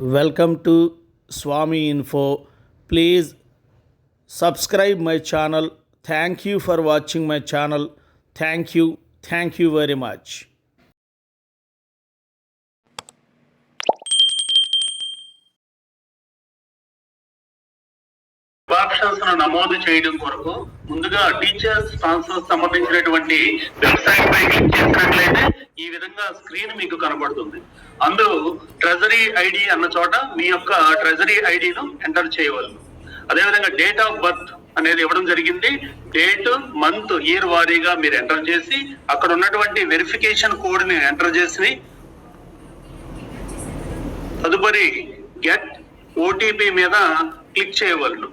Welcome to Swami info. Please subscribe my channel. Thank you for watching my channel. Thank you. Thank you very much. నమోదు చేయడం కొరకు ముందుగా teachers sponsors సంబంధించినటువంటి ఈ విధంగా screen మీకు కనబడుతుంది. అందులో ట్రెజరీ ఐడి అన్న చోట మీ యొక్క ట్రెజరీ ఐడిను ఎంటర్ చేయవలను. అదేవిధంగా డేట్ ఆఫ్ బర్త్ అనేది ఇవ్వడం జరిగింది. డేట్ మంత్ ఇయర్ వారీగా మీరు ఎంటర్ చేసి అక్కడ ఉన్నటువంటి వెరిఫికేషన్ కోడ్ని ఎంటర్ చేసి తదుపరి గెట్ ఓటీపీ మీద క్లిక్ చేయవలను.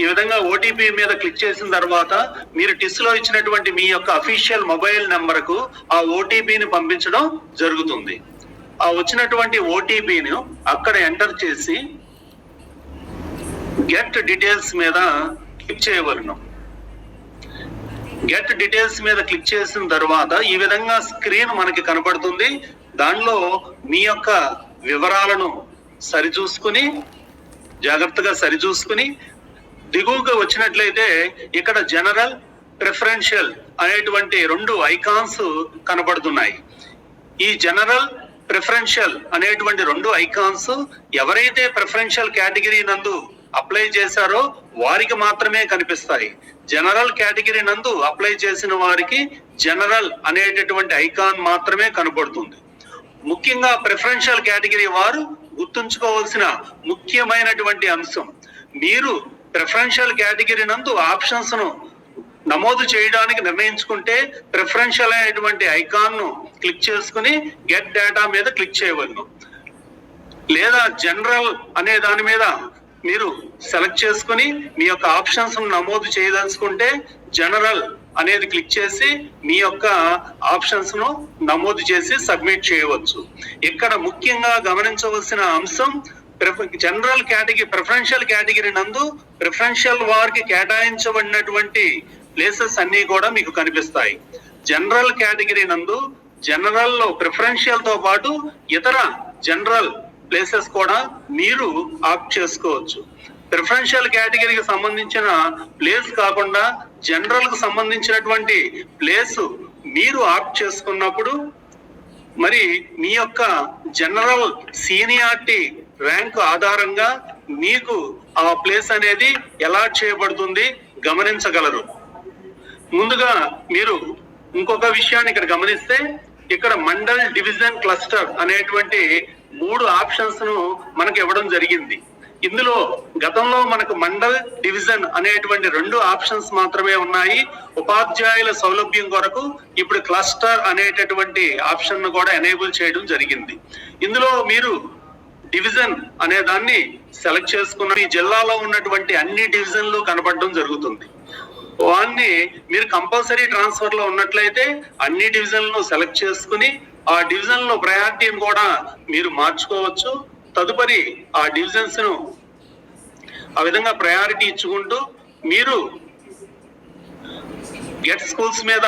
ఈ విధంగా ఓటీపీ మీద క్లిక్ చేసిన తర్వాత మీరు టిస్లో ఇచ్చినటువంటి మీ యొక్క అఫీషియల్ మొబైల్ నెంబర్కు ఆ ఓటీపీని పంపించడం జరుగుతుంది. ఆ వచ్చినటువంటి ఓటీపీని అక్కడ ఎంటర్ చేసి గెట్ డీటెయిల్స్ మీద క్లిక్ చేయవలను. గెట్ డీటెయిల్స్ మీద క్లిక్ చేసిన తర్వాత ఈ విధంగా స్క్రీన్ మనకి కనపడుతుంది దానిలో మీ యొక్క వివరాలను సరిచూసుకుని జాగ్రత్తగా సరిచూసుకుని దిగువగా వచ్చినట్లయితే ఇక్కడ జనరల్ ప్రిఫరెన్షియల్ అనేటువంటి రెండు ఐకాన్స్ కనబడుతున్నాయి. ఈ జనరల్ ప్రిఫరెన్షియల్ అనేటువంటి రెండు ఐకాన్స్ ఎవరైతే ప్రిఫరెన్షియల్ కేటగిరీ నందు అప్లై చేశారో వారికి మాత్రమే కనిపిస్తాయి. జనరల్ కేటగిరీ నందు అప్లై చేసిన వారికి జనరల్ అనేటటువంటి ఐకాన్ మాత్రమే కనబడుతుంది. ముఖ్యంగా ప్రిఫరెన్షియల్ కేటగిరీ వారు గుర్తుంచుకోవాల్సిన ముఖ్యమైనటువంటి అంశం. మీరు ప్రిఫరెన్షియల్ కేటగిరీ నందు ఆప్షన్స్ను నమోదు చేయడానికి నిర్ణయించుకుంటే ప్రిఫరెన్షియల్ అయినటువంటి ఐకాన్ను క్లిక్ చేసుకుని గెట్ డేటా మీద క్లిక్ చేయవలను లేదా జనరల్ అనే దాని మీద మీరు సెలెక్ట్ చేసుకుని మీ యొక్క ఆప్షన్స్ నమోదు చేయదలుచుకుంటే జనరల్ అనేది క్లిక్ చేసి మీ యొక్క ఆప్షన్స్ను నమోదు చేసి సబ్మిట్ చేయవచ్చు. ఇక్కడ ముఖ్యంగా గమనించవలసిన అంశం జనరల్ కేటగిరీ ప్రిఫరెన్షియల్ కేటగిరీ నందు ప్రిఫరెన్షియల్ వారికి కేటాయించబడినటువంటి ప్లేసెస్ అన్ని కూడా మీకు కనిపిస్తాయి. జనరల్ కేటగిరీ నందు జనరల్లో ప్రిఫరెన్షియల్తో పాటు ఇతర జనరల్ ప్లేసెస్ కూడా మీరు ఆప్ట్ చేసుకోవచ్చు. ప్రిఫరెన్షియల్ కేటగిరీకి సంబంధించిన ప్లేస్ కాకుండా జనరల్కు సంబంధించినటువంటి ప్లేస్ మీరు ఆప్ట్ చేసుకున్నప్పుడు మరి మీ యొక్క జనరల్ సీనియారిటీ ర్యాంక్ ఆధారంగా మీకు ఆ ప్లేస్ అనేది ఎలా చేయబడుతుంది గమనించగలరు. ముందుగా మీరు ఇంకొక విషయాన్ని ఇక్కడ గమనిస్తే ఇక్కడ మండల్ డివిజన్ క్లస్టర్ అనేటువంటి మూడు ఆప్షన్స్ను మనకు ఇవ్వడం జరిగింది. ఇందులో గతంలో మనకు మండల్ డివిజన్ అనేటువంటి రెండు ఆప్షన్స్ మాత్రమే ఉన్నాయి. ఉపాధ్యాయుల సౌలభ్యం కొరకు ఇప్పుడు క్లస్టర్ అనేటటువంటి ఆప్షన్ను కూడా ఎనేబుల్ చేయడం జరిగింది. ఇందులో మీరు డివిజన్ అనే దాన్ని సెలెక్ట్ చేసుకున్న ఈ జిల్లాలో ఉన్నటువంటి అన్ని డివిజన్లు కనపడడం జరుగుతుంది. వాన్ని మీరు కంపల్సరీ ట్రాన్స్ఫర్లో ఉన్నట్లయితే అన్ని డివిజన్లను సెలెక్ట్ చేసుకుని ఆ డివిజన్లో ప్రయారిటీని కూడా మీరు మార్చుకోవచ్చు. తదుపరి ఆ డివిజన్స్ను ఆ విధంగా ప్రయారిటీ ఇచ్చుకుంటూ మీరు గెట్ స్కూల్స్ మీద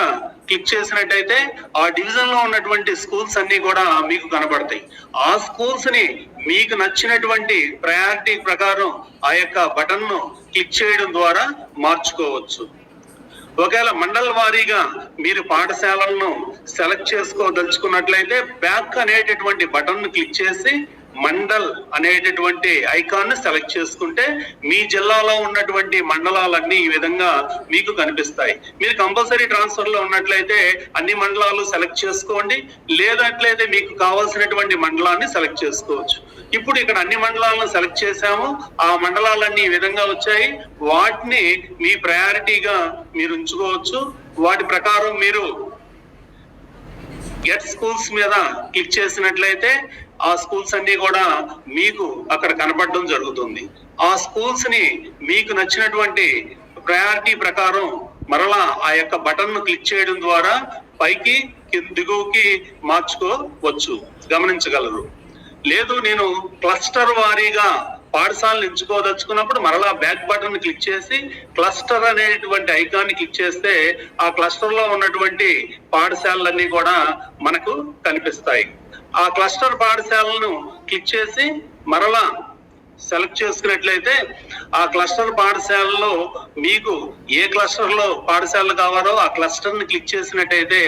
క్లిక్ చేసినట్టయితే ఆ డివిజన్లో ఉన్నటువంటి స్కూల్స్ అన్ని కూడా మీకు కనబడతాయి ఆ స్కూల్స్ని మీకు నచ్చినటువంటి ప్రయారిటీ ప్రకారం ఆ యొక్క బటన్ను క్లిక్ చేయడం ద్వారా మార్చుకోవచ్చు. ఒకవేళ మండల వారీగా మీరు పాఠశాలలను సెలెక్ట్ చేసుకోదలుచుకున్నట్లయితే బ్యాక్ అనేటటువంటి బటన్ను క్లిక్ చేసి మండల్ అనేటటువంటి ఐకాన్ సెలెక్ట్ చేసుకుంటే మీ జిల్లాలో ఉన్నటువంటి మండలాలన్నీ ఈ విధంగా మీకు కనిపిస్తాయి. మీరు కంపల్సరీ ట్రాన్స్ఫర్లో ఉన్నట్లయితే అన్ని మండలాలు సెలెక్ట్ చేసుకోండి. లేదట్లయితే మీకు కావాల్సినటువంటి మండలాన్ని సెలెక్ట్ చేసుకోవచ్చు. ఇప్పుడు ఇక్కడ అన్ని మండలాలను సెలెక్ట్ చేశాము. ఆ మండలాలన్నీ ఈ విధంగా వచ్చాయి. వాటిని మీ ప్రయారిటీగా మీరు ఉంచుకోవచ్చు. వాటి ప్రకారం మీరు గెట్ స్కూల్స్ మీద క్లిక్ చేసినట్లయితే ఆ స్కూల్స్ అన్ని కూడా మీకు అక్కడ కనపడడం జరుగుతుంది. ఆ స్కూల్స్ని మీకు నచ్చినటువంటి ప్రయారిటీ ప్రకారం మరలా ఆ యొక్క బటన్ను క్లిక్ చేయడం ద్వారా పైకి దిగువకి మార్చుకోవచ్చు. గమనించగలరు. లేదు నేను క్లస్టర్ వారీగా పాఠశాలను ఎంచుకోదలుచుకున్నప్పుడు మరలా బ్యాక్ బటన్ క్లిక్ చేసి క్లస్టర్ అనేటువంటి ఐకాన్ క్లిక్ చేస్తే ఆ క్లస్టర్లో ఉన్నటువంటి పాఠశాలలన్నీ కూడా మనకు కనిపిస్తాయి. ఆ క్లస్టర్ పాఠశాలను క్లిక్ చేసి మరలా సెలెక్ట్ చేసుకున్నట్లయితే ఆ క్లస్టర్ పాఠశాలలో మీకు ఏ క్లస్టర్లో పాఠశాలలు కావాలో ఆ క్లస్టర్ని క్లిక్ చేసినట్టయితే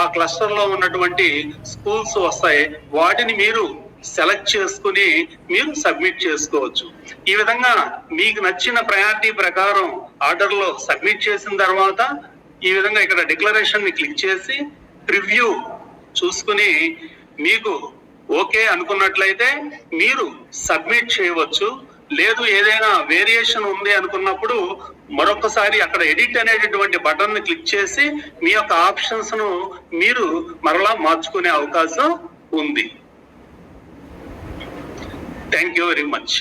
ఆ క్లస్టర్లో ఉన్నటువంటి స్కూల్స్ వస్తాయి. వాటిని మీరు సెలెక్ట్ చేసుకుని మీరు సబ్మిట్ చేసుకోవచ్చు. ఈ విధంగా మీకు నచ్చిన ప్రయారిటీ ప్రకారం ఆర్డర్లో సబ్మిట్ చేసిన తర్వాత ఈ విధంగా ఇక్కడ డిక్లరేషన్ని క్లిక్ చేసి ప్రివ్యూ చూసుకుని మీకు ఓకే అనుకున్నట్లయితే మీరు సబ్మిట్ చేయవచ్చు. లేదు ఏదైనా వేరియేషన్ ఉంది అనుకున్నప్పుడు మరొకసారి అక్కడ ఎడిట్ అనేటటువంటి బటన్ని క్లిక్ చేసి మీ యొక్క ఆప్షన్స్ను మీరు మరలా మార్చుకునే అవకాశం ఉంది. Thank you very much